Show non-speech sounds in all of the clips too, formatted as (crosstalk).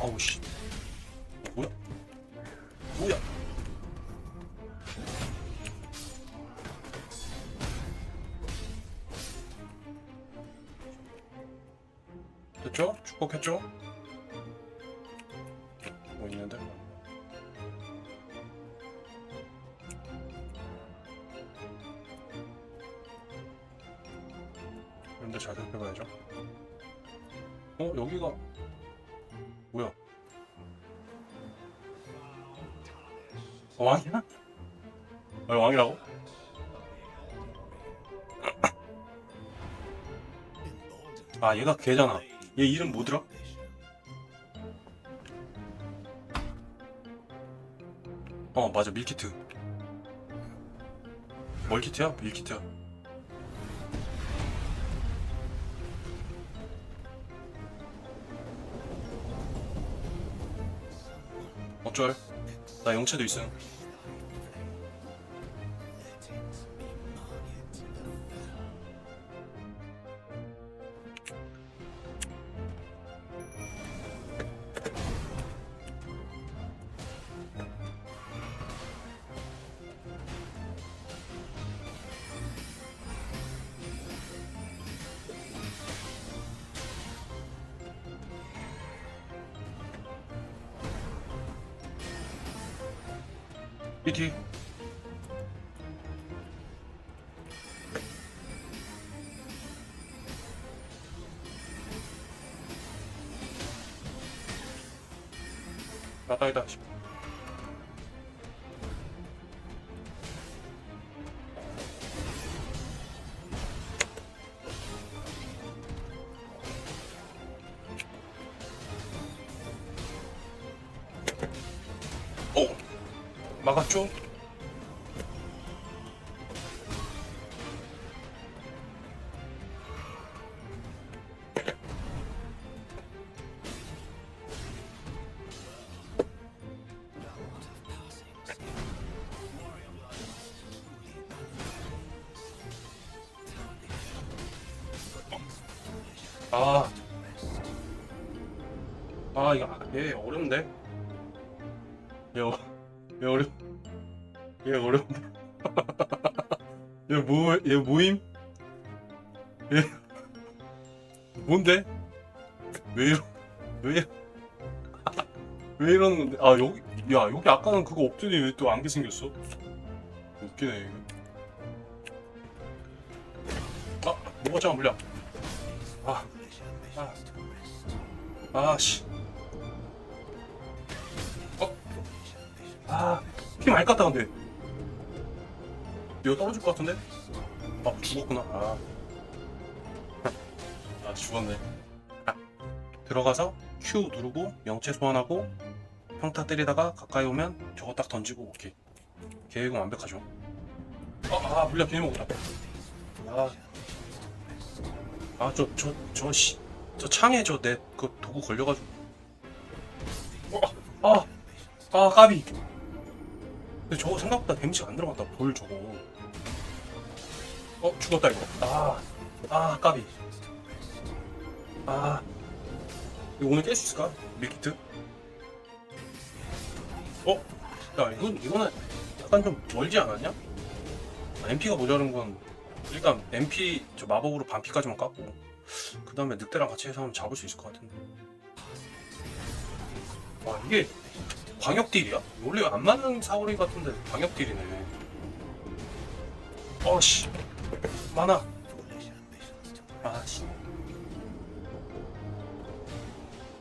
아우 씨 뭐야 뭐야 됐죠? 축복했죠? 뭐 있는데? 근데 잘 살펴봐야죠. 어 여기가 뭐야? 어, 왕이야? 어, 왕이라고? (clears throat) 아 얘가 걔잖아. 얘 이름 뭐더라? 어 맞아 밀키트. 멀키트야? 밀키트야. 어쩔? 나 영체도 있음. PT. 나다이다. 오! 막았죠? 아. 아, 이거, 얘 어려운데? 얘, 어, 얘 어려, 얘 어려운데? 얘 뭐, 얘 뭐임? 얘, 뭔데? 왜 이러, 왜, 이러- 왜 이러는 건데? 아, 여기, 야, 여기 아까는 그거 없더니 왜 또 안개 생겼어? 웃기네, 이거. 아, 뭐가 잠깐 물려. 아, 아, 아, 씨. 어? 아, 피 많이 깠다, 근데. 이거 떨어질 것 같은데? 아, 죽었구나. 아. 아, 죽었네. 아, 들어가서 Q 누르고 영체 소환하고 평타 때리다가 가까이 오면 저거 딱 던지고 오케이. 계획은 완벽하죠. 아, 아, 물려 괜히 먹었다. 아. 아, 저, 저, 저, 씨. 저 창에 저 내 그 도구 걸려가지고. 어, 아, 아, 까비. 근데 저거 생각보다 데미지가 안 들어갔다. 볼 저거. 어, 죽었다, 이거. 아, 아, 까비. 아. 이거 오늘 깰 수 있을까? 밀키트? 어? 야, 이건, 이거는 약간 좀 멀지 않았냐? MP가 모자른 건 일단 MP 저 마법으로 반피까지만 깎고 그 다음에 늑대랑 같이 해서 하면 잡을 수 있을 것 같은데 와 이게 광역 딜이야? 원래 안 맞는 사거리 같은데 광역 딜이네 어씨 많아 아씨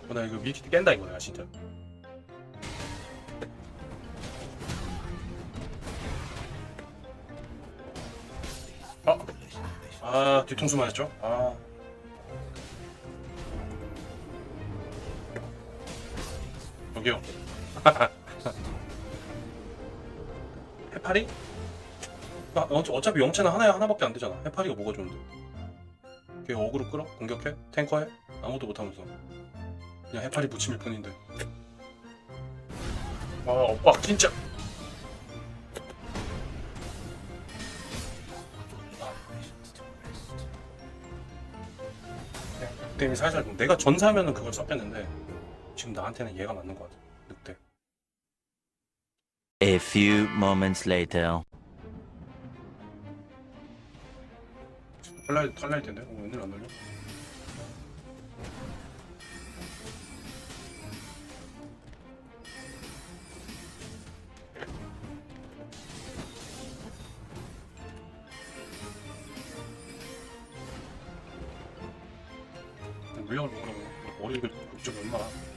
어, 나 이거 밀키트 깬다 이거 내가 진짜 아, 아 뒤통수 맞았죠? 아. 여기요. (laughs) 해파리? 아, 어, 어차피 영체는 하나야 하나밖에 안 되잖아. 해파리가 뭐가 좋은데? 걔 어그로 끌어? 공격해? 탱커해? 아무것도 못하면서 그냥 해파리 붙임일 뿐인데. 아 오빠 진짜. 때문에 살살 내가 전사하면은 그걸 썼겠는데 지금 나한테는 얘가 맞는 것 같아. 늑대. A few moments later. 탈날 탈날 텐데. 어, 웬일 안 날려? 물량을 먹으라고 머리를 좀 얼마나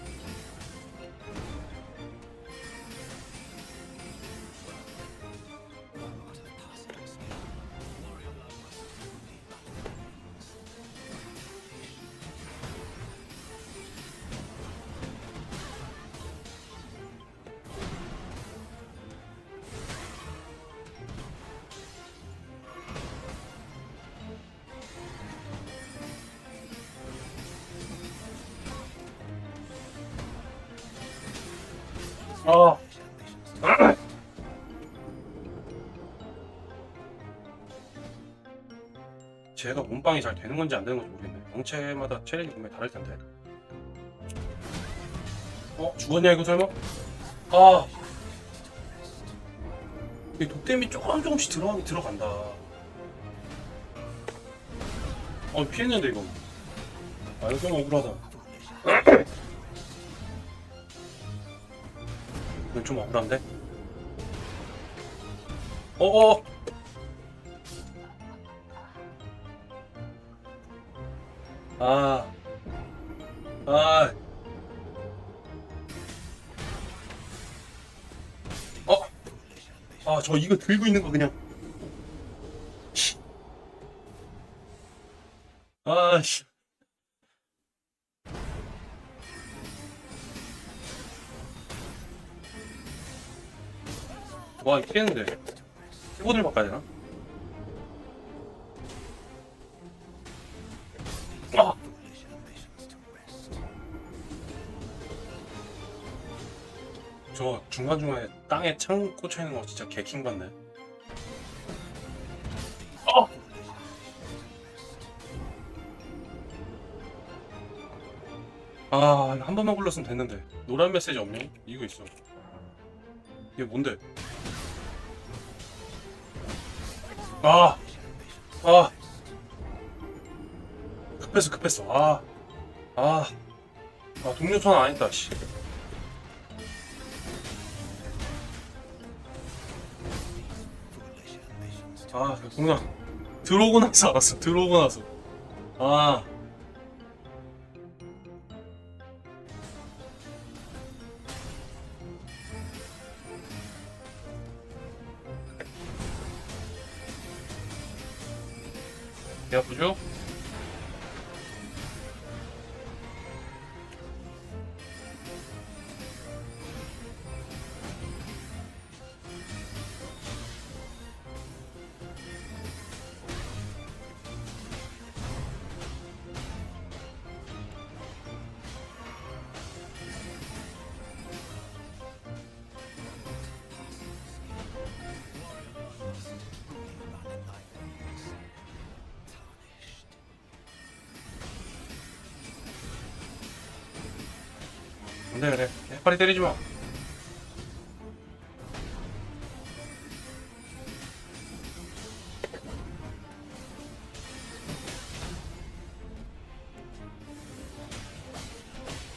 아. (clears throat) 제가 몸빵이 잘 되는 건지 안 되는 건지 모르겠네. 영체마다 체력이 분명히 다를 텐데. 어? 죽었냐 이거 설마? 아. 이 독댐이 조금 조금씩 들어가긴 들어간다. 어 피했는데 이거. 아 이거 좀 억울하다. (clears throat) 이건 좀 억울한데? 어어! 아. 아. 어? 아, 저 이거 들고 있는 거 그냥. 씨. 아, 씨. 와, 이겠는데 키보드를 바꿔야 되나? 아! 저 중간중간에 땅에 창 꽂혀 있는 거 진짜 개킹 같네. 아! 아, 한 번만 굴렀으면 됐는데. 노란 메시지 없니? 이거 있어. 이게 뭔데? 아! 아! 급했어, 급했어. 아. 아. 아, 동료천 아니다, 씨. 아, 동료. 들어오고 나서 알았어. 들어오고 나서. 아. 배 아프죠? 그래 그래 해파리 때리지 마.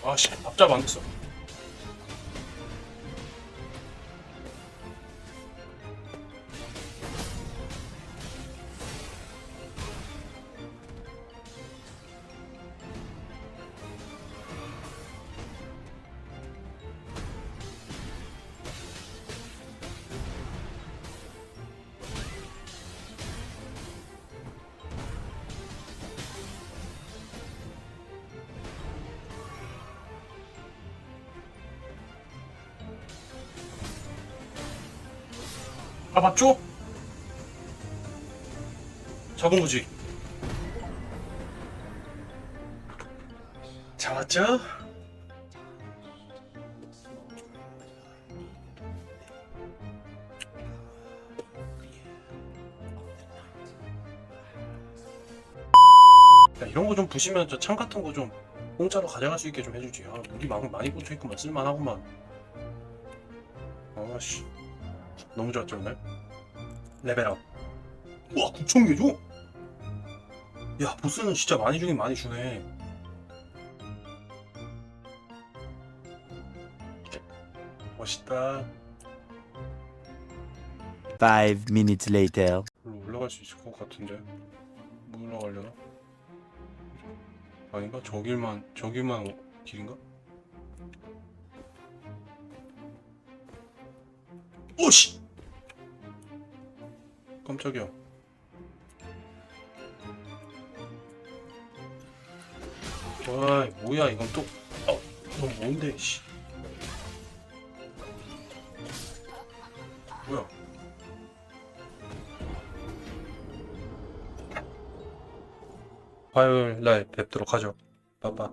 아씨 밥잡 안 됐어 아 맞죠? 잡은 거지 잡았죠? 야, 이런 거 좀 부시면 저 창 같은 거 좀 공짜로 가져갈 수 있게 좀 해주지. 아, 무기 막 많이 꽂혀 있구만 쓸만하구만. 아씨, 너무 좋았죠 오늘. 레벨업. 우와 9천 개 줘? 야 보스는 진짜 많이 주긴 많이 주네. 멋있다. Five minutes later. 별로 올라갈 수 있을 것 같은데 뭐 올라가려나? 아닌가? 저 길만 저 길만 오- 길인가? 오씨! 깜짝이야 와 뭐야 이건 또 어, 너 뭔데 씨 뭐야 화요일 날 뵙도록 하죠. 빠빠.